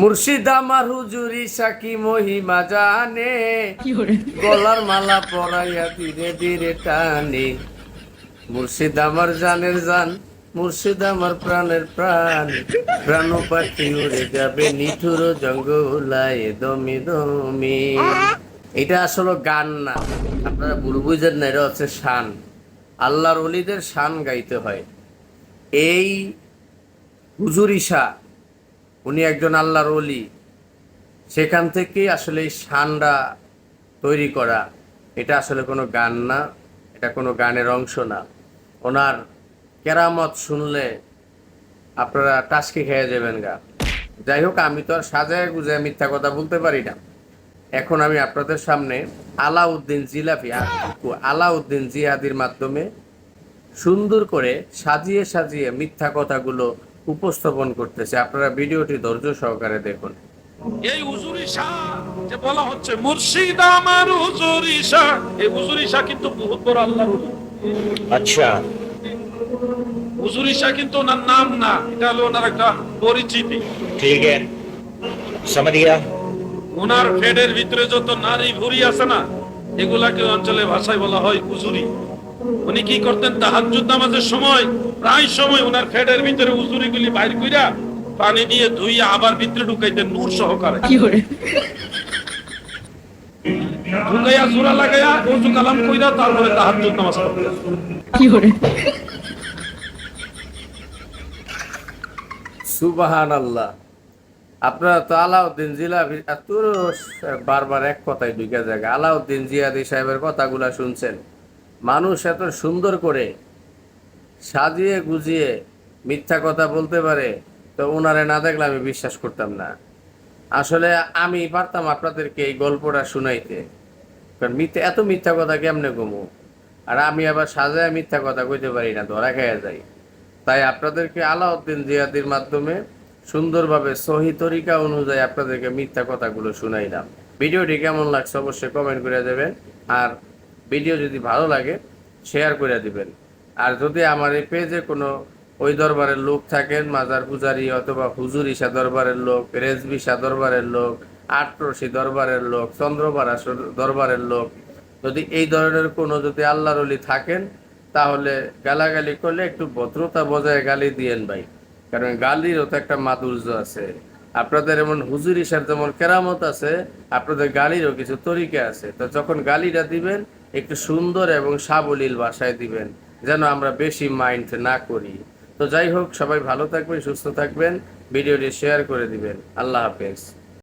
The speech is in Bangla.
মুর্শিদ আমার হুজুরি সাকি মহিমা জানে। গলার মালা পরাইয়া ধীরে ধীরে টানে। মুর্শিদ আমার জানের জান মুর্শিদ আমার প্রাণের প্রাণ। প্রাণ পাখি উড়ে যাবে নিঠুর জঙ্গলায় দমে দমি। এটা আসলে গান না। আপনারা ভুল বুঝেন না এটা হচ্ছে শান। আল্লাহর অলিদের শান গাইতে হয়। এই হুজুরি শাহ উনি একজন আল্লাহর অলি সেখান থেকেই আসলে এই শানটা তৈরি করা, এটা আসলে কোনো গান না, এটা কোনো গানের অংশ না। ওনার কেরামত শুনলে আপনারা টাসকি খেয়ে যাবেন গা। যাই হোক, আমি তো আর সাজায় গুজায় মিথ্যা কথা বলতে পারি না। এখন আমি আপনাদের সামনে আলাউদ্দিন জিলাপি আলাউদ্দিন জিহাদির মাধ্যমে সুন্দর করে সাজিয়ে সাজিয়ে মিথ্যা কথাগুলো উপস্থাপন করতেছে। আপনারা ভিডিওটি ধৈর্য সহকারে দেখুন। এই হুজুরি শাহ যে বলা হচ্ছে মুর্শিদ আমার হুজুরি শাহ এই হুজুরি শাহ কিন্তু বহুত বড় আল্লাহ আচ্ছা। হুজুরি শাহ কিন্তু ওনার নাম না এটা হলো ওনার একটা পরিচিতি। ঠিক আছে। সামারিয়া ওনার ফেডের ভিতরে যত নারী ভুরি আছে না এগুলাকে অঞ্চলে ভাষায় বলা হয় হুজুরি। উনি কি করতেন? তাহাজ্জুদ নামাজের সময় প্রায় সময় ওনার ফেডের ভিতরে হুজুরি গুলি বাইর কইরা পানি দিয়ে ধুইয়া আবার ভিতরে ঢুকাইতেন নূর সহকারে। ঢুকাইয়া জোড়া লাগাইয়া ওযু কালাম কইরা তারপরে তাহাজ্জুদ নামাজ পড়তেন। সুবাহান আল্লাহ আপনারা তো আলাউদ্দিন জিলাপি বারবার এক কথায় ঢুকে যায়। আলাউদ্দিন জিয়াদি সাহেবের কথাগুলা শুনছেন। মানুষ এত সুন্দর করে সাজিয়ে গুজিয়ে মিথ্যা কথা বলতে পারে, তো ওনারে না দেখলে আমি বিশ্বাস করতাম না। আসলে আমি পারতাম আপনাদেরকে এই গল্পটা শুনাইতে। কারণ মিথ্যা, এত মিথ্যা কথা কেমনে কমু আর আমি আবার সাজায় মিথ্যা কথা কইতে পারি না, ধরা খাইয়া যাই। তাই আপনাদেরকে আলাউদ্দিন জিয়াদির মাধ্যমে সুন্দরভাবে সহি তরিকা অনুযায়ী আপনাদেরকে মিথ্যা কথাগুলো শুনাইলাম। ভিডিওটি কেমন লাগছে অবশ্যই কমেন্ট করে দেবেন। আর ভিডিও যদি ভালো লাগে শেয়ার করে দিবেন। আর যদি আমার এই পেজে কোনো ওই দরবারের লোক থাকেন, মাজার পূজারি অথবা হুজুরিসা দরবারের লোক রেজবিসা দরবারের লোক, আটরসি দরবারের লোক চন্দ্রপাড়া দরবারের লোক, যদি এই ধরনের কোনো যদি আল্লাহর অলি থাকেন, তাহলে গালাগালি করলে একটু ভদ্রতা বজায় গালি দিয়েন ভাই। কারণ গালিরও তো একটা মাধুর্য আছে। আপনাদের এমন হুজুর ইসার যেমন কেরামত আছে, আপনাদের গালিরও কিছু তরিকা আছে। তো যখন গালিটা দিবেন একটু সুন্দর এবং সাবলীল ভাষায় দিবেন, যেন আমরা বেশি মাইন্ড না করি। তো যাই হোক, সবাই ভালো থাকবেন, সুস্থ থাকবেন, ভিডিওটি শেয়ার করে দিবেন। আল্লাহ হাফেজ।